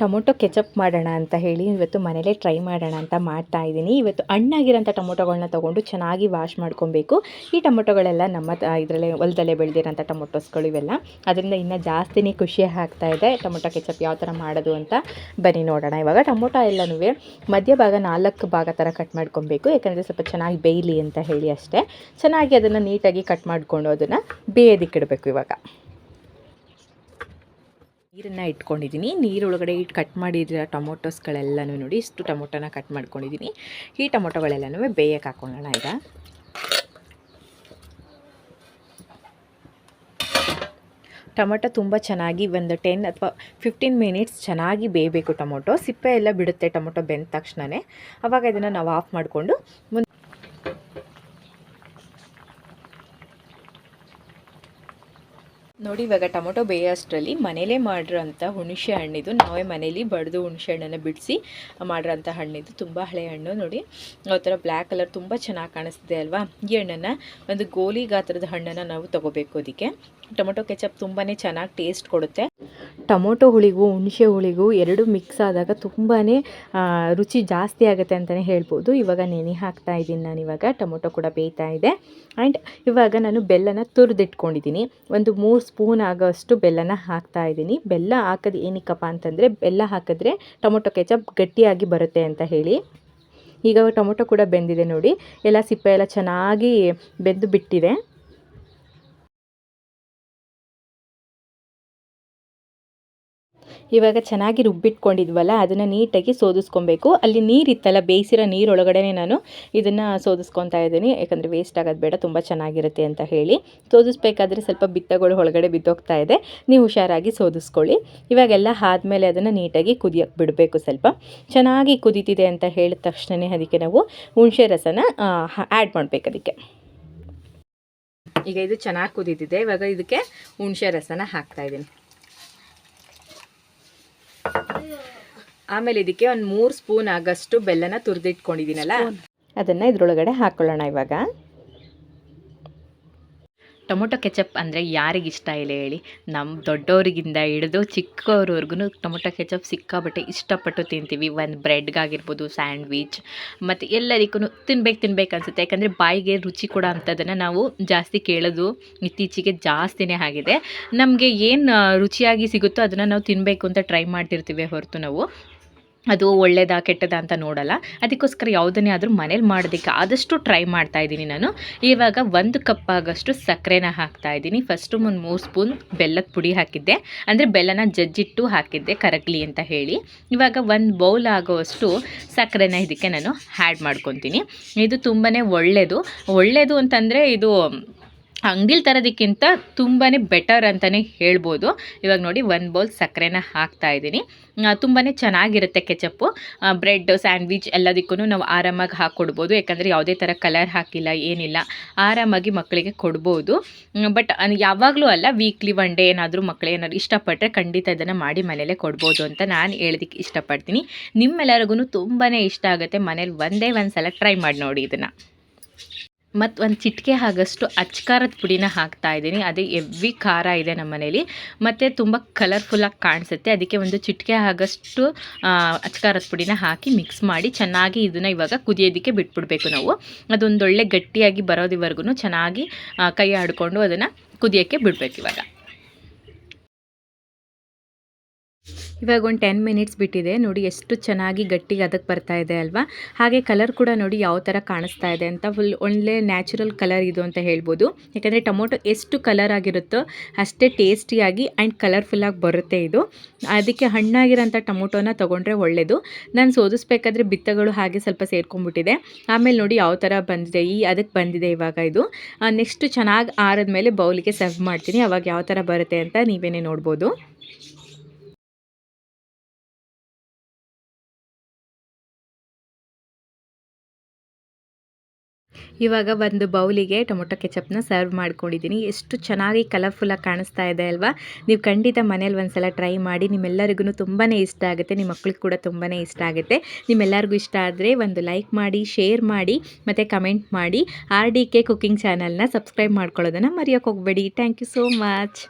Tomato ketchup ಮಾಡೋಣ ಅಂತ ಹೇಳಿ ಇವತ್ತು ಮನೇಲೇ ಟ್ರೈ ಮಾಡೋಣ ಅಂತ ಮಾಡ್ತಾ ಇದ್ದೀನಿ. ಇವತ್ತು ಹಣ್ಣಾಗಿರೋಂಥ ಟೊಮೊಟೊಗಳನ್ನ ತೊಗೊಂಡು ಚೆನ್ನಾಗಿ ವಾಶ್ ಮಾಡ್ಕೊಬೇಕು. ಈ ಟೊಮೊಟೊಗಳೆಲ್ಲ ನಮ್ಮ ಇದರಲ್ಲೇ ಹೊಲದಲ್ಲೇ ಬೆಳೆದಿರೋಂಥ ಟೊಮೊಟೊಸ್ಗಳು ಇವೆಲ್ಲ. ಅದರಿಂದ ಇನ್ನೂ ಜಾಸ್ತಿನೇ ಖುಷಿ ಆಗ್ತಾ ಇದೆ ಟೊಮೊಟೊ ಕೆಚಪ್ ಯಾವ ಥರ ಮಾಡೋದು ಅಂತ ಬನ್ನಿ ನೋಡೋಣ. ಇವಾಗ ಟೊಮೊಟೊ ಎಲ್ಲನೂ ಮಧ್ಯಭಾಗ ನಾಲ್ಕು ಭಾಗ ಥರ ಕಟ್ ಮಾಡ್ಕೊಬೇಕು. ಯಾಕಂದರೆ ಸ್ವಲ್ಪ ಚೆನ್ನಾಗಿ ಬೇಯಲಿ ಅಂತ ಹೇಳಿ ಅಷ್ಟೇ. ಚೆನ್ನಾಗಿ ಅದನ್ನು ನೀಟಾಗಿ ಕಟ್ ಮಾಡಿಕೊಂಡು ಅದನ್ನು ಬೇಯೋದಕ್ಕಿಡಬೇಕು ಇವಾಗ. ನೀರನ್ನು ಇಟ್ಕೊಂಡಿದ್ದೀನಿ. ನೀರೊಳಗಡೆ ಕಟ್ ಮಾಡಿರೋ ಟೊಮೊಟೊಸ್ಗಳೆಲ್ಲನೂ ನೋಡಿ ಇಷ್ಟು ಟೊಮೊಟೊನ ಕಟ್ ಮಾಡ್ಕೊಂಡಿದ್ದೀನಿ. ಈ ಟೊಮೊಟೊಗಳೆಲ್ಲನೂ ಬೇಯಕ್ಕೆ ಹಾಕೊಳ್ಳೋಣ ಈಗ. ಟೊಮೊಟೊ ತುಂಬ ಚೆನ್ನಾಗಿ ಒಂದು ಟೆನ್ ಅಥವಾ ಫಿಫ್ಟೀನ್ ಮಿನಿಟ್ಸ್ ಚೆನ್ನಾಗಿ ಬೇಯಬೇಕು ಟೊಮೊಟೊ. ಸಿಪ್ಪೆ ಎಲ್ಲ ಬಿಡುತ್ತೆ ಟೊಮೊಟೊ ಬೆಂದ ತಕ್ಷಣವೇ ಆವಾಗ ಇದನ್ನು ನಾವು ಆಫ್ ಮಾಡಿಕೊಂಡು ಮುಂದೆ ನೋಡಿ, ಇವಾಗ ಟೊಮೊಟೊ ಬೇಯೋಷ್ಟರಲ್ಲಿ ಮನೇಲೇ ಮಾಡಿರೋಂಥ ಹುಣಸೆ ಹಣ್ಣಿದು, ನಾವೇ ಮನೇಲಿ ಬಡಿದು ಹುಣಸೆ ಹಣ್ಣನ್ನು ಬಿಡಿಸಿ ಮಾಡಿರೋಂಥ ಹಣ್ಣಿದು, ತುಂಬ ಹಳೆ ಹಣ್ಣು ನೋಡಿ. ಆ ಥರ ಬ್ಲ್ಯಾಕ್ ಕಲರ್ ತುಂಬ ಚೆನ್ನಾಗಿ ಕಾಣಿಸ್ತಿದೆ ಅಲ್ವಾ? ಈ ಹಣ್ಣನ್ನು ಒಂದು ಗೋಲಿ ಗಾತ್ರದ ಹಣ್ಣನ್ನು ನಾವು ತೊಗೋಬೇಕು ಅದಕ್ಕೆ ಟೊಮೊಟೊ ಕೆಚಪ್ ತುಂಬಾ ಚೆನ್ನಾಗಿ ಟೇಸ್ಟ್ ಕೊಡುತ್ತೆ. ಟೊಮೊಟೊ ಹುಳಿಗೂ, ಹುಣಸೆ ಹುಳಿಗೂ ಎರಡು ಮಿಕ್ಸ್ ಆದಾಗ ತುಂಬಾ ರುಚಿ ಜಾಸ್ತಿ ಆಗುತ್ತೆ ಅಂತಲೇ ಹೇಳ್ಬೋದು. ಇವಾಗ ನೆನೆ ಹಾಕ್ತಾ ಇದ್ದೀನಿ ನಾನು ಇವಾಗ. ಟೊಮೊಟೊ ಕೂಡ ಬೇಯ್ತಾ ಇದೆ. ಆ್ಯಂಡ್ ಇವಾಗ ನಾನು ಬೆಲ್ಲನ ತುರಿದಿಟ್ಕೊಂಡಿದ್ದೀನಿ. ಒಂದು ಮೂರು ಸ್ಪೂನ್ ಆಗೋಷ್ಟು ಬೆಲ್ಲನ ಹಾಕ್ತಾ ಇದ್ದೀನಿ. ಬೆಲ್ಲ ಹಾಕೋದು ಏನಕ್ಕಪ್ಪ ಅಂತಂದರೆ, ಬೆಲ್ಲ ಹಾಕಿದ್ರೆ ಟೊಮೊಟೊ ಕೆಚಪ್ ಗಟ್ಟಿಯಾಗಿ ಬರುತ್ತೆ ಅಂತ ಹೇಳಿ. ಈಗ ಟೊಮೊಟೊ ಕೂಡ ಬೆಂದಿದೆ ನೋಡಿ. ಎಲ್ಲ ಸಿಪ್ಪೆ ಎಲ್ಲ ಚೆನ್ನಾಗಿ ಬೆಂದು ಬಿಟ್ಟಿದೆ. ಇವಾಗ ಚೆನ್ನಾಗಿ ರುಬ್ಬಿಟ್ಕೊಂಡಿದ್ವಲ್ಲ, ಅದನ್ನು ನೀಟಾಗಿ ಸೋದಿಸ್ಕೊಬೇಕು. ಅಲ್ಲಿ ನೀರಿತ್ತಲ್ಲ, ಬೇಯಿಸಿರೋ ನೀರೊಳಗಡೆ ನಾನು ಇದನ್ನು ಸೋದಿಸ್ಕೊತಾ ಇದ್ದೀನಿ. ಯಾಕಂದರೆ ವೇಸ್ಟ್ ಆಗೋದು ಬೇಡ, ತುಂಬ ಚೆನ್ನಾಗಿರುತ್ತೆ ಅಂತ ಹೇಳಿ. ಸೋದಿಸ್ಬೇಕಾದ್ರೆ ಸ್ವಲ್ಪ ಬಿತ್ತಗಳು ಒಳಗಡೆ ಬಿದ್ದೋಗ್ತಾ ಇದೆ. ನೀವು ಹುಷಾರಾಗಿ ಸೋದಿಸ್ಕೊಳ್ಳಿ. ಇವಾಗೆಲ್ಲ ಆದಮೇಲೆ ಅದನ್ನು ನೀಟಾಗಿ ಕುದಿಯೋಕ್ಕೆ ಬಿಡಬೇಕು ಸ್ವಲ್ಪ. ಚೆನ್ನಾಗಿ ಕುದೀತಿದೆ ಅಂತ ಹೇಳಿದ ತಕ್ಷಣವೇ ಅದಕ್ಕೆ ನಾವು ಹುಣಸೆ ರಸನ ಆ್ಯಡ್ ಮಾಡಬೇಕು ಅದಕ್ಕೆ. ಈಗ ಇದು ಚೆನ್ನಾಗಿ ಕುದೀತಿದೆ. ಇವಾಗ ಇದಕ್ಕೆ ಹುಣಸೆ ರಸನ ಹಾಕ್ತಾ ಇದ್ದೀನಿ. ಆಮೇಲೆ ಇದಕ್ಕೆ ಒಂದು ಮೂರು ಸ್ಪೂನ್ ಆಗಷ್ಟು ಬೆಲ್ಲನ ತುರಿದಿಟ್ಕೊಂಡಿದ್ದೀನಲ್ಲ? ಅದನ್ನು ಇದರೊಳಗಡೆ ಹಾಕ್ಕೊಳ್ಳೋಣ ಇವಾಗ. ಟೊಮೊಟೊ ಕೆಚಪ್ ಅಂದರೆ ಯಾರಿಗಿಷ್ಟ ಇಲ್ಲ ಹೇಳಿ. ನಮ್ಮ ದೊಡ್ಡವರಿಗಿಂದ ಹಿಡಿದು ಚಿಕ್ಕವ್ರವ್ರಿಗೂ ಟೊಮೊಟೊ ಕೆಚಪ್ ಸಿಕ್ಕಾಬಟ್ಟೆ ಇಷ್ಟಪಟ್ಟು ತಿಂತೀವಿ. ಒಂದು ಬ್ರೆಡ್ಗಾಗಿರ್ಬೋದು ಸ್ಯಾಂಡ್ವಿಚ್ ಮತ್ತು ಎಲ್ಲದಕ್ಕೂ ತಿನ್ಬೇಕು ತಿನ್ಬೇಕು ಅನಿಸುತ್ತೆ. ಯಾಕಂದರೆ ಬಾಯಿಗೆ ರುಚಿ ಕೊಡೋ ಅಂಥದ್ದನ್ನು ನಾವು ಜಾಸ್ತಿ ಕೇಳೋದು ಇತ್ತೀಚೆಗೆ ಜಾಸ್ತಿನೇ ಆಗಿದೆ. ನಮಗೆ ಏನು ರುಚಿಯಾಗಿ ಸಿಗುತ್ತೋ ಅದನ್ನು ನಾವು ತಿನ್ನಬೇಕು ಅಂತ ಟ್ರೈ ಮಾಡ್ತಿರ್ತೀವಿ ಹೊರತು ನಾವು. ಅದು ಒಳ್ಳೆಯದಾ ಕೆಟ್ಟದಾ ಅಂತ ನೋಡಲ್ಲ. ಅದಕ್ಕೋಸ್ಕರ ಯಾವುದನ್ನೇ ಆದರೂ ಮನೇಲಿ ಮಾಡೋದಕ್ಕೆ ಆದಷ್ಟು ಟ್ರೈ ಮಾಡ್ತಾ ಇದ್ದೀನಿ ನಾನು. ಇವಾಗ ಒಂದು ಕಪ್ ಆಗಷ್ಟು ಸಕ್ಕರೆನ ಹಾಕ್ತಾ ಇದ್ದೀನಿ. ಫಸ್ಟು ಒಂದು ಮೂರು ಸ್ಪೂನ್ ಬೆಲ್ಲದ ಪುಡಿ ಹಾಕಿದ್ದೆ. ಅಂದರೆ ಬೆಲ್ಲನ ಜಜ್ಜಿಟ್ಟು ಹಾಕಿದ್ದೆ ಕರಗಲಿ ಅಂತ ಹೇಳಿ. ಇವಾಗ ಒಂದು ಬೌಲ್ ಆಗೋವಷ್ಟು ಸಕ್ಕರೆನ ಇದಕ್ಕೆ ನಾನು ಹ್ಯಾಡ್ ಮಾಡ್ಕೊತೀನಿ. ಇದು ತುಂಬಾ ಒಳ್ಳೆಯದು ಒಳ್ಳೆಯದು ಅಂತಂದರೆ ಇದು ಅಂಗಡಿಲಿ ತರೋದಕ್ಕಿಂತ ತುಂಬಾ ಬೆಟರ್ ಅಂತಲೇ ಹೇಳ್ಬೋದು. ಇವಾಗ ನೋಡಿ ಒಂದು ಬೌಲ್ ಸಕ್ಕರೆನ ಹಾಕ್ತಾ ಇದ್ದೀನಿ. ತುಂಬಾ ಚೆನ್ನಾಗಿರುತ್ತೆ ಕೆಚಪ್ಪು ಬ್ರೆಡ್ ಸ್ಯಾಂಡ್ವಿಚ್ ಎಲ್ಲದಕ್ಕೂ ನಾವು ಆರಾಮಾಗಿ ಹಾಕ್ಕೊಡ್ಬೋದು ಯಾಕಂದರೆ ಯಾವುದೇ ಥರ ಕಲರ್ ಹಾಕಿಲ್ಲ, ಏನಿಲ್ಲ. ಆರಾಮಾಗಿ ಮಕ್ಕಳಿಗೆ ಕೊಡ್ಬೋದು. ಬಟ್ ಯಾವಾಗಲೂ ಅಲ್ಲ ವೀಕ್ಲಿ ಒನ್ ಡೇ ಏನಾದರೂ ಮಕ್ಕಳು ಏನಾದ್ರು ಇಷ್ಟಪಟ್ಟರೆ ಖಂಡಿತ ಇದನ್ನು ಮಾಡಿ ಮನೇಲೇ ಕೊಡ್ಬೋದು ಅಂತ ನಾನು ಹೇಳೋದಕ್ಕೆ ಇಷ್ಟಪಡ್ತೀನಿ. ನಿಮ್ಮೆಲ್ಲರಿಗೂ ತುಂಬಾ ಇಷ್ಟ ಆಗುತ್ತೆ. ಮನೇಲಿ ಒಂದೇ ಒಂದು ಸಲ ಟ್ರೈ ಮಾಡಿ ನೋಡಿ ಇದನ್ನು. ಮತ್ತು ಒಂದು ಚಿಟಿಕೆ ಆಗಷ್ಟು ಅಚ್ಕಾರದ ಪುಡಿನ ಹಾಕ್ತಾ ಇದ್ದೀನಿ. ಅದೇ ಎವ್ವಿ ಖಾರ ಇದೆ ನಮ್ಮ ಮನೇಲಿ. ಮತ್ತು ತುಂಬ ಕಲರ್ಫುಲ್ಲಾಗಿ ಕಾಣಿಸುತ್ತೆ. ಅದಕ್ಕೆ ಒಂದು ಚಿಟಿಕೆ ಆಗಷ್ಟು ಅಚ್ಕಾರದ ಪುಡಿನ ಹಾಕಿ ಮಿಕ್ಸ್ ಮಾಡಿ ಚೆನ್ನಾಗಿ ಇದನ್ನು ಇವಾಗ ಕುದಿಯೋದಕ್ಕೆ ಬಿಟ್ಬಿಡ್ಬೇಕು ನಾವು. ಅದೊಂದೊಳ್ಳೆ ಗಟ್ಟಿಯಾಗಿ ಬರೋದಿವರೆಗೂ ಚೆನ್ನಾಗಿ ಕೈ ಆಡಿಕೊಂಡು ಅದನ್ನು ಕುದಿಯೋಕ್ಕೆ ಬಿಡಬೇಕು ಇವಾಗ. ಇವಾಗ ಒಂದು ಟೆನ್ ಮಿನಿಟ್ಸ್ ಬಿಟ್ಟಿದೆ. ನೋಡಿ ಎಷ್ಟು ಚೆನ್ನಾಗಿ ಗಟ್ಟಿಗೆ ಅದಕ್ಕೆ ಬರ್ತಾ ಇದೆ ಅಲ್ವಾ? ಹಾಗೆ ಕಲರ್ ಕೂಡ ನೋಡಿ ಯಾವ ಥರ ಕಾಣಿಸ್ತಾ ಇದೆ ಅಂತ ಫುಲ್ ಒಳ್ಳೆ ನ್ಯಾಚುರಲ್ ಕಲರ್ ಇದು ಅಂತ ಹೇಳ್ಬೋದು. ಯಾಕಂದರೆ ಟೊಮೊಟೊ ಎಷ್ಟು ಕಲರ್ ಆಗಿರುತ್ತೋ ಅಷ್ಟೇ ಟೇಸ್ಟಿಯಾಗಿ ಆ್ಯಂಡ್ ಕಲರ್ಫುಲ್ಲಾಗಿ ಬರುತ್ತೆ ಇದು. ಅದಕ್ಕೆ ಹಣ್ಣಾಗಿರೋಂಥ ಟೊಮೊಟೊನ ತೊಗೊಂಡ್ರೆ ಒಳ್ಳೆಯದು ನಾನು ಸೋದಿಸ್ಬೇಕಾದ್ರೆ ಬಿತ್ತಗಳು ಹಾಗೆ ಸ್ವಲ್ಪ ಸೇರ್ಕೊಂಡ್ಬಿಟ್ಟಿದೆ. ಆಮೇಲೆ ನೋಡಿ ಯಾವ ಥರ ಬಂದಿದೆ. ಈ ಅದಕ್ಕೆ ಬಂದಿದೆ ಇವಾಗ ಇದು. ನೆಕ್ಸ್ಟ್ ಚೆನ್ನಾಗಿ ಆರಿದ್ಮೇಲೆ ಬೌಲಿಗೆ ಸರ್ವ್ ಮಾಡ್ತೀನಿ. ಅವಾಗ ಯಾವ ಥರ ಬರುತ್ತೆ ಅಂತ ನೀವೇನೇ ನೋಡ್ಬೋದು. ಇವಾಗ ಒಂದು ಬೌಲಿಗೆ ಟೊಮೊಟೊ ಕೆಚಪ್ನ ಸರ್ವ್ ಮಾಡ್ಕೊಂಡಿದ್ದೀನಿ. ಎಷ್ಟು ಚೆನ್ನಾಗಿ ಕಲರ್ಫುಲ್ಲಾಗಿ ಕಾಣಿಸ್ತಾ ಇದೆ ಅಲ್ವಾ? ನೀವು ಖಂಡಿತ ಮನೇಲಿ ಒಂದು ಸಲ ಟ್ರೈ ಮಾಡಿ, ನಿಮ್ಮೆಲ್ಲರಿಗೂ ತುಂಬಾ ಇಷ್ಟ ಆಗುತ್ತೆ, ನಿಮ್ಮ ಮಕ್ಳಿಗೆ ಕೂಡ ತುಂಬಾ ಇಷ್ಟ ಆಗುತ್ತೆ. ನಿಮ್ಮೆಲ್ಲರಿಗೂ ಇಷ್ಟ ಆದರೆ ಒಂದು ಲೈಕ್ ಮಾಡಿ ಶೇರ್ ಮಾಡಿ, ಮತ್ತು ಕಮೆಂಟ್ ಮಾಡಿ. ಆರ್ ಡಿ ಕೆ ಕುಕ್ಕಿಂಗ್ ಚಾನಲ್ನ ಸಬ್ಸ್ಕ್ರೈಬ್ ಮಾಡ್ಕೊಳ್ಳೋದನ್ನು ಮರೆಯೋಕೆ ಹೋಗಬೇಡಿ. Thank you so much